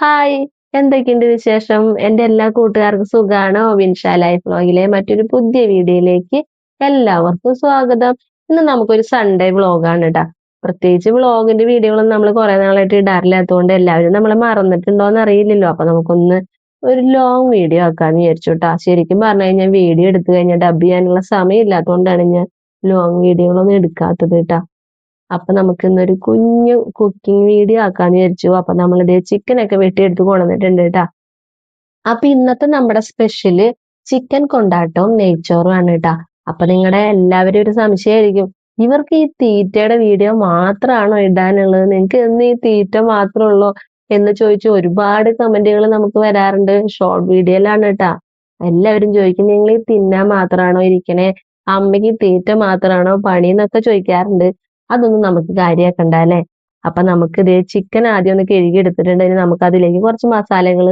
Hi എന്തൊക്കെയുണ്ട് വിശേഷം? എന്റെ എല്ലാ കൂട്ടുകാർക്കും സുഖാണോ? വിൻഷാ ലൈഫ് വ്ലോഗിലെ മറ്റൊരു പുതിയ വീഡിയോയിലേക്ക് എല്ലാവർക്കും സ്വാഗതം. ഇന്ന് നമുക്കൊരു സൺഡേ വ്ലോഗാണ് കേട്ടോ പ്രത്യേകിച്ച് വ്ലോഗിന്റെ വീഡിയോകളൊന്നും നമ്മൾ കുറെ നാളായിട്ട് ഇടാറില്ലാത്തതുകൊണ്ട് എല്ലാവരും നമ്മളെ മറന്നിട്ടുണ്ടോന്ന് അറിയില്ലല്ലോ. അപ്പൊ നമുക്കൊന്ന് ഒരു ലോങ് വീഡിയോ ആക്കാന്ന് വിചാരിച്ചു കേട്ടോ ശരിക്കും പറഞ്ഞു കഴിഞ്ഞാൽ വീഡിയോ എടുത്തു കഴിഞ്ഞാൽ ഡബ് ചെയ്യാനുള്ള സമയം ഇല്ലാത്തതുകൊണ്ടാണ് ഞാൻ ലോങ് വീഡിയോകളൊന്നും എടുക്കാത്തത് കേട്ടോ അപ്പൊ നമുക്ക് ഇന്നൊരു കുഞ്ഞു കുക്കിംഗ് വീഡിയോ ആക്കാന്ന് വിചാരിച്ചു. അപ്പൊ നമ്മളിത് ചിക്കൻ ഒക്കെ വെട്ടിയെടുത്ത് കൊണ്ടുവന്നിട്ടുണ്ട് കേട്ടാ. അപ്പൊ ഇന്നത്തെ നമ്മുടെ സ്പെഷ്യൽ ചിക്കൻ കൊണ്ടാട്ടവും നെയ്ച്ചോറും ആണ് കേട്ടാ. അപ്പൊ നിങ്ങളുടെ എല്ലാവരും ഒരു സംശയമായിരിക്കും. ഇവർക്ക് ഈ തീറ്റയുടെ വീഡിയോ മാത്രമാണോ ഇടാനുള്ളത്? നിങ്ങൾക്ക് എന്ന് ഈ തീറ്റ മാത്രമേ ഉള്ളൂ എന്ന് ചോദിച്ച് ഒരുപാട് കമന്റുകൾ നമുക്ക് വരാറുണ്ട്. ഷോർട്ട് വീഡിയോയിലാണ് കേട്ടാ. എല്ലാവരും ചോദിക്കും നിങ്ങൾ ഈ തിന്നാൻ മാത്രമാണോ ഇരിക്കണേ? അമ്മയ്ക്ക് തീറ്റ മാത്രമാണോ പണി? എന്നൊക്കെ ചോദിക്കാറുണ്ട്. അതൊന്നും നമുക്ക് കാര്യാക്കണ്ട അല്ലേ? അപ്പൊ നമുക്ക് ഇത് ചിക്കൻ ആദ്യം ഒന്ന് കഴുകി എടുത്തിട്ടുണ്ടെങ്കിൽ നമുക്ക് അതിലേക്ക് കുറച്ച് മസാലകൾ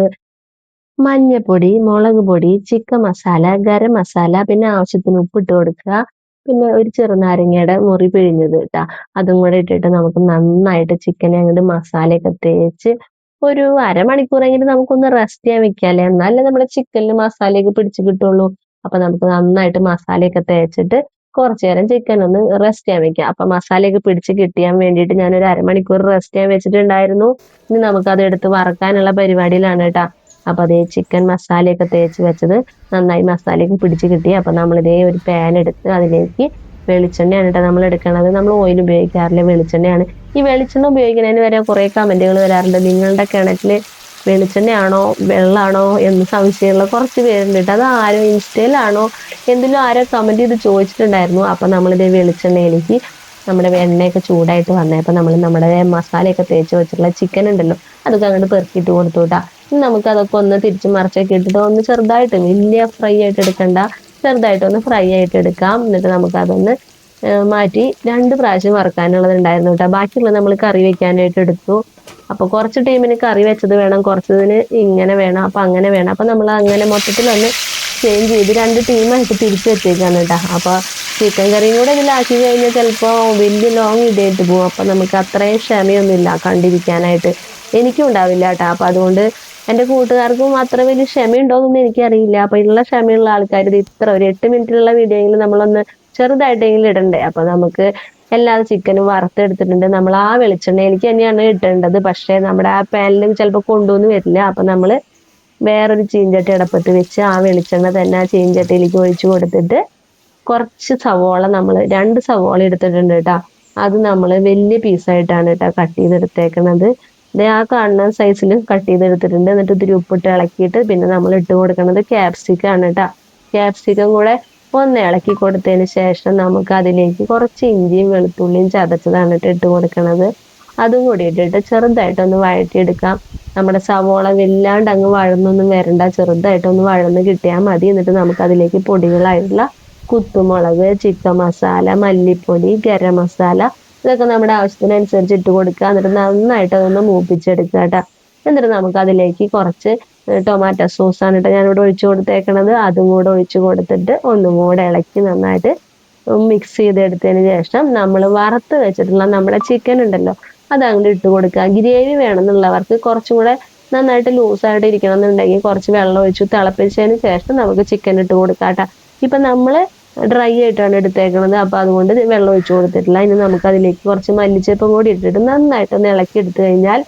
മഞ്ഞപ്പൊടി മുളക് പൊടി ചിക്കൻ മസാല ഗരം മസാല പിന്നെ ആവശ്യത്തിന് ഉപ്പിട്ട് കൊടുക്കുക. പിന്നെ ഒരു ചെറുനാരങ്ങയുടെ മുറി പിഴിഞ്ഞത് കേട്ടാ അതും കൂടെ ഇട്ടിട്ട് നമുക്ക് നന്നായിട്ട് ചിക്കനെ അങ്ങോട്ട് മസാലയൊക്കെ തേച്ച് ഒരു അരമണിക്കൂറെങ്കിലും നമുക്കൊന്ന് റെസ്റ്റ് ചെയ്യാൻ വെക്കാല്ലേ എന്നാലേ നമ്മുടെ ചിക്കനിൽ മസാലയൊക്കെ പിടിച്ചു കിട്ടുള്ളൂ. അപ്പൊ നമുക്ക് നന്നായിട്ട് മസാലയൊക്കെ തേച്ചിട്ട് കുറച്ചു നേരം ചിക്കൻ ഒന്ന് റെസ്റ്റ് ചെയ്യാൻ വെക്കാം. അപ്പൊ മസാലയൊക്കെ പിടിച്ച് കിട്ടിയാൻ വേണ്ടിയിട്ട് ഞാൻ ഒരു അരമണിക്കൂർ റെസ്റ്റ് ചെയ്യാൻ വെച്ചിട്ടുണ്ടായിരുന്നു. ഇനി നമുക്ക് അത് എടുത്ത് വറക്കാനുള്ള പരിപാടിയിലാണ് കേട്ടാ. അപ്പൊ അതേ ചിക്കൻ മസാലയൊക്കെ തേച്ച് വെച്ചത് നന്നായി മസാലയൊക്കെ പിടിച്ച് കിട്ടി. അപ്പൊ നമ്മളിതേ ഒരു പാൻ എടുത്ത് അതിലേക്ക് വെളിച്ചെണ്ണയാണ് കേട്ടോ നമ്മൾ എടുക്കണത്. നമ്മൾ ഓയിൽ ഉപയോഗിക്കാറില്ല വെളിച്ചെണ്ണയാണ്. ഈ വെളിച്ചെണ്ണ ഉപയോഗിക്കുന്നതിന് വരെ കുറെ കമന്റുകൾ വരാറുണ്ട്. നിങ്ങളുടെ കിണറ്റിൽ വെളിച്ചെണ്ണയാണോ വെള്ളാണോ എന്ന് സംശയമുള്ള കുറച്ച് പേരുണ്ട്. അത് ആരോ ഇൻസ്റ്റയിലാണോ എന്തിലും ആരോ കമന്റ് ചെയ്ത് ചോദിച്ചിട്ടുണ്ടായിരുന്നു. അപ്പൊ നമ്മളിത് വെളിച്ചെണ്ണയിലേക്ക് നമ്മുടെ എണ്ണയൊക്കെ ചൂടായിട്ട് വന്നേ. അപ്പൊ നമ്മൾ നമ്മുടെ മസാലയൊക്കെ തേച്ച് വെച്ചിട്ടുള്ള ചിക്കൻ ഉണ്ടല്ലോ അതൊക്കെ അങ്ങോട്ട് പെറുക്കിയിട്ട് കൊടുത്തു ഇനി നമുക്ക് അതൊക്കെ ഒന്ന് തിരിച്ച് മറിച്ചൊക്കെ ഇട്ടിട്ട് ഒന്ന് ചെറുതായിട്ട് വലിയ ഫ്രൈ ആയിട്ട് എടുക്കണ്ട. ചെറുതായിട്ട് ഒന്ന് ഫ്രൈ ആയിട്ട് എടുക്കാം. എന്നിട്ട് നമുക്ക് അതൊന്ന് മാറ്റി രണ്ട് പ്രാവശ്യം വറക്കാനുള്ളത് ഉണ്ടായിരുന്നു കേട്ടോ. ബാക്കിയുള്ളത് നമ്മൾ കറി വെക്കാനായിട്ട് എടുത്തു. അപ്പൊ കുറച്ച് ടൈമിന് കറി വെച്ചത് വേണം കുറച്ചതിന് ഇങ്ങനെ വേണം അപ്പൊ അങ്ങനെ വേണം. അപ്പൊ നമ്മൾ അങ്ങനെ മൊത്തത്തിൽ ഒന്ന് ചേഞ്ച് ചെയ്ത് രണ്ട് ടീമായിട്ട് തിരിച്ചു വെച്ചേക്കാണ് കേട്ടോ. അപ്പൊ ചിക്കൻ കറിയും കൂടെ ഇതിലാക്കി കഴിഞ്ഞാൽ ചിലപ്പോൾ വലിയ ലോങ് ഇതായിട്ട് പോകും. അപ്പൊ നമുക്ക് അത്രയും ക്ഷമയൊന്നുമില്ല കണ്ടിരിക്കാനായിട്ട്. എനിക്കും ഉണ്ടാവില്ല കേട്ടോ. അപ്പൊ അതുകൊണ്ട് എന്റെ കൂട്ടുകാർക്കും അത്ര വലിയ ക്ഷമയുണ്ടോയെന്നൊന്നും എനിക്കറിയില്ല. അപ്പൊ ഉള്ള ക്ഷമയുള്ള ആൾക്കാർ ഇത് ഇത്ര ഒരു എട്ട് മിനിറ്റിലുള്ള വീഡിയോയെങ്കിലും നമ്മളൊന്ന് ചെറുതായിട്ടെങ്കിലും ഇടണ്ടേ. അപ്പൊ നമുക്ക് എല്ലാ ചിക്കനും വറുത്തെടുത്തിട്ടുണ്ട്. നമ്മൾ ആ വെളിച്ചെണ്ണയിലേക്ക് തന്നെയാണ് ഇട്ടേണ്ടത് പക്ഷേ നമ്മുടെ ആ പാനിൽ ചിലപ്പോൾ കൊണ്ടുവന്ന് വരില്ല. അപ്പൊ നമ്മൾ വേറൊരു ചീഞ്ചട്ടി അടപ്പത്ത് വെച്ച് ആ വെളിച്ചെണ്ണ തന്നെ ആ ചീഞ്ചട്ടിയിലേക്ക് ഒഴിച്ചു കൊടുത്തിട്ട് കുറച്ച് സവോള നമ്മൾ രണ്ട് സവോള എടുത്തിട്ടുണ്ട് കേട്ടോ. അത് നമ്മൾ വലിയ പീസായിട്ടാണ് കേട്ടോ കട്ട് ചെയ്തെടുത്തേക്കണത് ഇത് ആ കാണുന്ന സൈസിൽ കട്ട് ചെയ്തെടുത്തിട്ടുണ്ട്. എന്നിട്ട് ഇത്തിരി ഉപ്പിട്ട് ഇളക്കിയിട്ട് പിന്നെ നമ്മൾ ഇട്ട് കൊടുക്കുന്നത് ക്യാപ്സിക്കാണ് കേട്ടോ. ക്യാപ്സിക്കം കൂടെ ഒന്ന് ഇളക്കി കൊടുത്തതിന് ശേഷം നമുക്ക് അതിലേക്ക് കുറച്ച് ഇഞ്ചിയും വെളുത്തുള്ളിയും ചതച്ചതാണ് ഇട്ട് ഇട്ട് കൊടുക്കണത്. അതും കൂടി ഇട്ടിട്ട് ചെറുതായിട്ടൊന്ന് വഴറ്റിയെടുക്കാം. നമ്മുടെ സവോള വല്ലാണ്ട് അങ്ങ് വഴന്നൊന്നും വരണ്ട. ചെറുതായിട്ടൊന്ന് വഴന്ന് കിട്ടിയാൽ മതി. എന്നിട്ട് നമുക്ക് അതിലേക്ക് പൊടികളായിട്ടുള്ള കുത്തുമുളക് ചിക്കൻ മസാല മല്ലിപ്പൊടി ഗരം മസാല ഇതൊക്കെ നമ്മുടെ ആവശ്യത്തിനനുസരിച്ച് ഇട്ട് കൊടുക്കുക. എന്നിട്ട് നന്നായിട്ട് അതൊന്ന് മൂപ്പിച്ചെടുക്കുക കേട്ടോ. എന്നിട്ട് നമുക്ക് അതിലേക്ക് കുറച്ച് ടൊമാറ്റോ സോസാണ് കേട്ടോ ഞാനിവിടെ ഒഴിച്ചു കൊടുത്തേക്കണത്. അതും കൂടെ ഒഴിച്ചു കൊടുത്തിട്ട് ഒന്നും കൂടെ ഇളക്കി നന്നായിട്ട് മിക്സ് ചെയ്തെടുത്തതിന് ശേഷം നമ്മൾ വറുത്ത് വെച്ചിട്ടുള്ള നമ്മുടെ ചിക്കൻ ഉണ്ടല്ലോ അത് അങ്ങോട്ട് ഇട്ട് കൊടുക്കുക. ഗ്രേവി വേണമെന്നുള്ളവർക്ക് കുറച്ചും കൂടെ നന്നായിട്ട് ലൂസായിട്ട് ഇരിക്കണം എന്നുണ്ടെങ്കിൽ കുറച്ച് വെള്ളം ഒഴിച്ചു തിളപ്പിച്ചതിന് ശേഷം നമുക്ക് ചിക്കൻ ഇട്ട് കൊടുക്കാം കേട്ടോ ഇപ്പം നമ്മൾ ഡ്രൈ ആയിട്ടാണ് എടുത്തേക്കണത് അപ്പോൾ അതുകൊണ്ട് വെള്ളം ഒഴിച്ചു കൊടുത്തിട്ടില്ല. ഇനി നമുക്ക് അതിലേക്ക് കുറച്ച് മല്ലിച്ചപ്പും കൂടി ഇട്ടിട്ട് നന്നായിട്ട് ഒന്ന് ഇളക്കി എടുത്തു കഴിഞ്ഞാൽ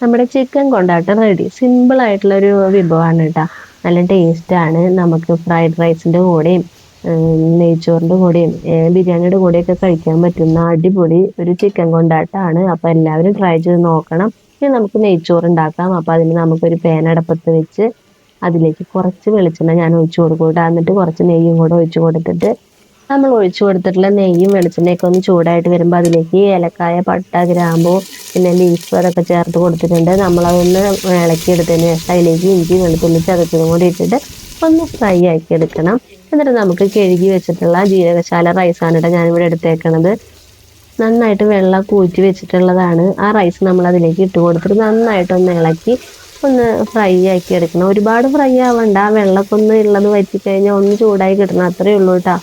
നമ്മുടെ ചിക്കൻ കൊണ്ടാട്ടം റെഡി സിമ്പിൾ ആയിട്ടുള്ള ഒരു വിഭവമാണ് കേട്ടോ നല്ല ടേസ്റ്റാണ് നമുക്ക് ഫ്രൈഡ് റൈസിന്റെ കൂടെയും നെയ്ച്ചോറിന്റെ കൂടെയും ബിരിയാണിയുടെ കൂടെയൊക്കെ കഴിക്കാൻ പറ്റുന്ന അടിപൊളി ഒരു ചിക്കൻ കൊണ്ടാട്ടമാണ് അപ്പോൾ എല്ലാവരും ട്രൈ ചെയ്ത് നോക്കണം. ഇനി നമുക്ക് നെയ്ച്ചോറ് ഉണ്ടാക്കാം. അപ്പോൾ അതിന് നമുക്കൊരു പാൻ അടപ്പത്ത് വെച്ച് അതിലേക്ക് കുറച്ച് വെളിച്ചെണ്ണ ഞാൻ ഒഴിച്ചു കൊടുക്കും കേട്ടോ എന്നിട്ട് കുറച്ച് നെയ്യും കൂടെ ഒഴിച്ചു കൊടുത്തിട്ട് നമ്മൾ ഒഴിച്ചു കൊടുത്തിട്ടുള്ള നെയ്യും വെളിച്ചെണ്ണയൊക്കെ ഒന്ന് ചൂടായിട്ട് വരുമ്പോൾ അതിലേക്ക് ഏലക്കായ പട്ട ഗ്രാമ്പു പിന്നെ ലീഫ് അതൊക്കെ ചേർത്ത് കൊടുത്തിട്ടുണ്ട്. നമ്മളതൊന്ന് ഇളക്കിയെടുത്തതിന് ശേഷം അതിലേക്ക് ഇഞ്ചി വെളുത്തുള്ളി ചതച്ചതും കൂടി ഇട്ടിട്ട് ഒന്ന് ഫ്രൈ ആക്കി എടുക്കണം. എന്നിട്ട് നമുക്ക് കഴുകി വെച്ചിട്ടുള്ള ജീരകശാല റൈസാണ് കേട്ടോ ഞാനിവിടെ എടുത്തേക്കണത്. നന്നായിട്ട് വെള്ളം കൂറ്റി വെച്ചിട്ടുള്ളതാണ്. ആ റൈസ് നമ്മൾ അതിലേക്ക് ഇട്ട് കൊടുത്തിട്ട് നന്നായിട്ടൊന്ന് ഇളക്കി ഒന്ന് ഫ്രൈ ആക്കി എടുക്കണം. ഒരുപാട് ഫ്രൈ ആവണ്ട. ആ വെള്ളമൊക്കെ ഒന്ന് ഉള്ളത് വറ്റിക്കഴിഞ്ഞാൽ ഒന്ന് ചൂടായി കിട്ടണം. അത്രയേ ഉള്ളൂ കേട്ടോ.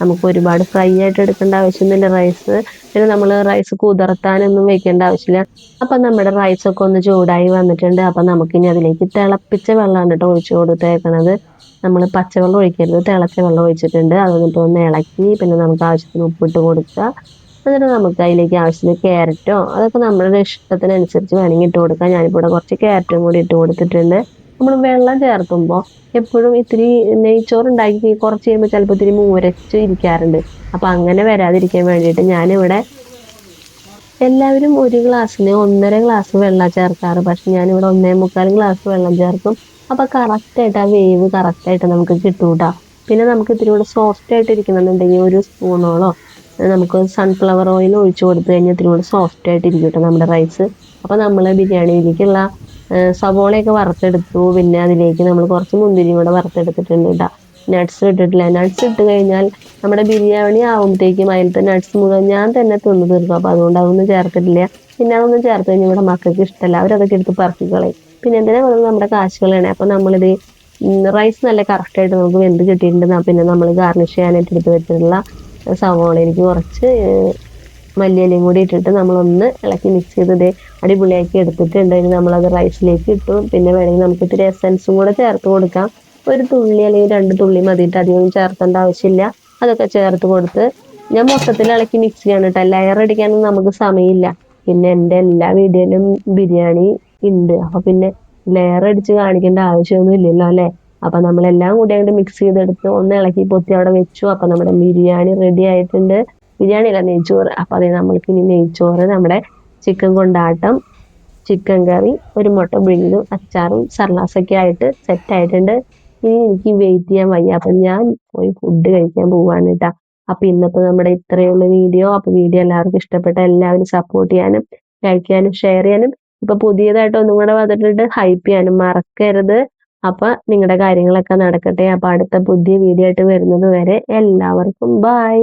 നമുക്ക് ഒരുപാട് ഫ്രൈ ആയിട്ട് എടുക്കേണ്ട ആവശ്യമൊന്നുമില്ല. റൈസ് പിന്നെ നമ്മൾ റൈസ് കുതിർത്താനൊന്നും വെക്കേണ്ട ആവശ്യമില്ല. അപ്പം നമ്മുടെ റൈസൊക്കെ ഒന്ന് ചൂടായി വന്നിട്ടുണ്ട്. അപ്പം നമുക്കിനി അതിലേക്ക് തിളപ്പിച്ച വെള്ളമാണ് കേട്ടോ ഒഴിച്ചു കൊടുത്തേക്കണത്. നമ്മൾ പച്ചവെള്ളം ഒഴിക്കരുത്. തിളച്ച വെള്ളം ഒഴിച്ചിട്ടുണ്ട്. അത് എന്നിട്ട് ഒന്ന് ഇളക്കി പിന്നെ നമുക്ക് ആവശ്യത്തിന് ഉപ്പിട്ട് കൊടുക്കുക. എന്നിട്ട് നമുക്ക് അതിലേക്ക് ആവശ്യത്തിന് ക്യാരറ്റോ അതൊക്കെ നമ്മുടെ ഇഷ്ടത്തിനനുസരിച്ച് വേണമെങ്കിൽ ഇട്ട് കൊടുക്കാം. ഞാനിപ്പോൾ ഇവിടെ കുറച്ച് ക്യാരറ്റും കൂടി ഇട്ട് കൊടുത്തിട്ടുണ്ട്. നമ്മൾ വെള്ളം ചേർത്തുമ്പോൾ എപ്പോഴും ഇത്തിരി നെയ്ച്ചോറുണ്ടാക്കി കുറച്ച് കഴിയുമ്പോൾ ചിലപ്പോൾ ഇത്തിരി മൂരച്ച് ഇരിക്കാറുണ്ട്. അപ്പം അങ്ങനെ വരാതിരിക്കാൻ വേണ്ടിയിട്ട് ഞാനിവിടെ എല്ലാവരും ഒരു ഗ്ലാസ്സിന് ഒന്നര ഗ്ലാസ് വെള്ളം ചേർക്കാറ്. പക്ഷെ ഞാനിവിടെ ഒന്നേ മുക്കാൽ ഗ്ലാസ് വെള്ളം ചേർക്കും. അപ്പോൾ കറക്റ്റായിട്ട് ആ വേവ് കറക്റ്റായിട്ട് നമുക്ക് കിട്ടൂട്ടാ. പിന്നെ നമുക്ക് ഇത്തിരി കൂടെ സോഫ്റ്റ് ആയിട്ട് ഇരിക്കണമെന്നുണ്ടെങ്കിൽ ഒരു സ്പൂണോളോ നമുക്ക് സൺഫ്ലവർ ഓയിൽ ഒഴിച്ചു കൊടുത്തു കഴിഞ്ഞാൽ ഇത്തിരി കൂടെ സോഫ്റ്റ് ആയിട്ട് ഇരിക്കും കേട്ടോ നമ്മുടെ റൈസ് അപ്പോൾ നമ്മൾ ബിരിയാണിയിലേക്കുള്ള സവോളയൊക്കെ വറുത്തെടുത്തു. പിന്നെ അതിലേക്ക് നമ്മൾ കുറച്ച് മുന്തിരിയും കൂടെ വറുത്തെടുത്തിട്ടുണ്ട് കേട്ടോ നട്ട്സ് ഇട്ടിട്ടില്ല. നട്ട്സ് ഇട്ട് കഴിഞ്ഞാൽ നമ്മുടെ ബിരിയാണി ആകുമ്പോഴത്തേക്കും അതിലത്തെ നട്ട്സ് മുഴുവൻ ഞാൻ തന്നെ തിന്നു തീർക്കും. അപ്പോൾ അതുകൊണ്ട് അതൊന്നും ചേർത്തിട്ടില്ല. പിന്നെ അതൊന്നും ചേർത്ത് കഴിഞ്ഞാൽ ഇവിടെ മക്കൾക്ക് ഇഷ്ടമല്ല അവരതൊക്കെ എടുത്ത് പറക്കി കളയും. പിന്നെ എന്തിനാ പറയുന്നത്? നമ്മുടെ കാശുകളാണ്. അപ്പോൾ നമ്മളിത് റൈസ് നല്ല കറക്റ്റായിട്ട് നമുക്ക് വെന്ത് കിട്ടിയിട്ടുണ്ട്. പിന്നെ നമ്മൾ ഗാർണിഷ് ചെയ്യാനായിട്ട് എടുത്ത് വെച്ചിട്ടുള്ള സവോളയിലേക്ക് കുറച്ച് മല്ലിയിലയും കൂടി ഇട്ടിട്ട് നമ്മളൊന്ന് ഇളക്കി മിക്സ് ചെയ്ത് അടിപൊളിയാക്കി എടുത്തിട്ടുണ്ട്. ഇനി നമ്മളത് റൈസിലേക്ക് ഇട്ടു. പിന്നെ വേണമെങ്കിൽ നമുക്ക് ഇത്തിരി എസൻസും കൂടെ ചേർത്ത് കൊടുക്കാം. ഒരു തുള്ളി അല്ലെങ്കിൽ രണ്ട് തുള്ളി മതിയിട്ട് അധികം ചേർത്തേണ്ട ആവശ്യമില്ല. അതൊക്കെ ചേർത്ത് കൊടുത്ത് ഞാൻ മൊത്തത്തിൽ ഇളക്കി മിക്സ് ചെയ്യണം കേട്ടോ ലെയർ അടിക്കാനൊന്നും നമുക്ക് സമയമില്ല. പിന്നെ എന്റെ എല്ലാ വീഡിയോയിലും ബിരിയാണി ഉണ്ട്. അപ്പൊ പിന്നെ ലെയർ അടിച്ച് കാണിക്കേണ്ട ആവശ്യമൊന്നും ഇല്ലല്ലോ അല്ലേ? അപ്പൊ നമ്മളെല്ലാം കൂടി അങ്ങോട്ട് മിക്സ് ചെയ്തെടുത്ത് ഒന്ന് ഇളക്കി പൊത്തി അവിടെ വെച്ചു. അപ്പൊ നമ്മുടെ ബിരിയാണി റെഡി ആയിട്ടുണ്ട്. ബിരിയാണി അല്ല നെയ്ച്ചോറ്. അപ്പം അതേ നമ്മൾക്ക് ഇനി നെയ്ച്ചോറ് നമ്മുടെ ചിക്കൻ കൊണ്ടാട്ടം ചിക്കൻ കറി ഒരു മുട്ട പുഴുങ്ങിയതും അച്ചാറും സർലാസൊക്കെ ആയിട്ട് സെറ്റ് ആയിട്ടുണ്ട്. ഇനി എനിക്ക് വെയിറ്റ് ചെയ്യാൻ വയ്യ. അപ്പം ഞാൻ പോയി ഫുഡ് കഴിക്കാൻ പോവാണ് കേട്ടോ അപ്പം ഇന്നത്തെ നമ്മുടെ ഇത്രയുള്ള വീഡിയോ അപ്പം വീഡിയോ എല്ലാവർക്കും ഇഷ്ടപ്പെട്ട എല്ലാവരും സപ്പോർട്ട് ചെയ്യാനും ലൈക്ക് ചെയ്യാനും ഷെയർ ചെയ്യാനും ഇപ്പൊ പുതിയതായിട്ട് ഒന്നും കൂടെ വന്നിട്ടുണ്ട്. ഹൈപ്പ് ചെയ്യാനും മറക്കരുത്. അപ്പൊ നിങ്ങളുടെ കാര്യങ്ങളൊക്കെ നടക്കട്ടെ. അപ്പൊ അടുത്ത പുതിയ വീഡിയോ ആയിട്ട് വരുന്നത് വരെ എല്ലാവർക്കും ബൈ